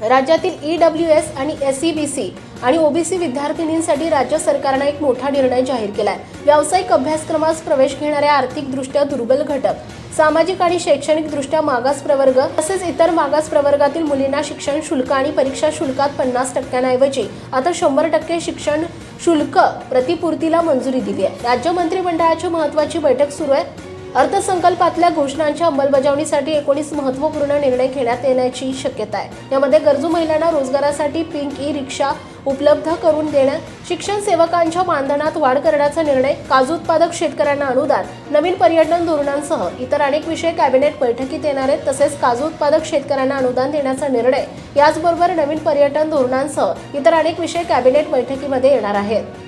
राज्यातील E W S आणि S E B C आणि ओबीसी विद्यार्थिनींसाठी राज्य सरकारनं एक मोठा निर्णय जाहीर केला आहे व्यावसायिक अभ्यासक्रमास प्रवेश घेणाऱ्या आर्थिकदृष्ट्या दुर्बल घटक सामाजिक आणि शैक्षणिकदृष्ट्या मागास प्रवर्ग तसेच इतर मागास प्रवर्गातील मुलींना शिक्षण शुल्क आणि परीक्षा शुल्कात पन्नास टक्क्यांऐवजी आता शंभर टक्के शिक्षण शुल्क प्रतिपूर्तीला मंजुरी दिली आहे राज्य मंत्रिमंडळाची महत्वाची बैठक सुरू आहे. अर्थसंकल्पातल्या घोषणांच्या अंमलबजावणीसाठी एकोणीस महत्त्वपूर्ण निर्णय घेण्यात येण्याची शक्यता आहे. यामध्ये गरजू महिलांना रोजगारासाठी पिंक ई रिक्षा उपलब्ध करून देणं शिक्षण सेवकांच्या मानधनात वाढ करण्याचा निर्णय काजू उत्पादक शेतकऱ्यांना अनुदान नवीन पर्यटन धोरणांसह इतर अनेक विषय कॅबिनेट बैठकीत येणार आहेत तसेच काजू उत्पादक शेतकऱ्यांना अनुदान देण्याचा निर्णय याचबरोबर नवीन पर्यटन धोरणांसह इतर अनेक विषय कॅबिनेट बैठकीमध्ये येणार आहेत.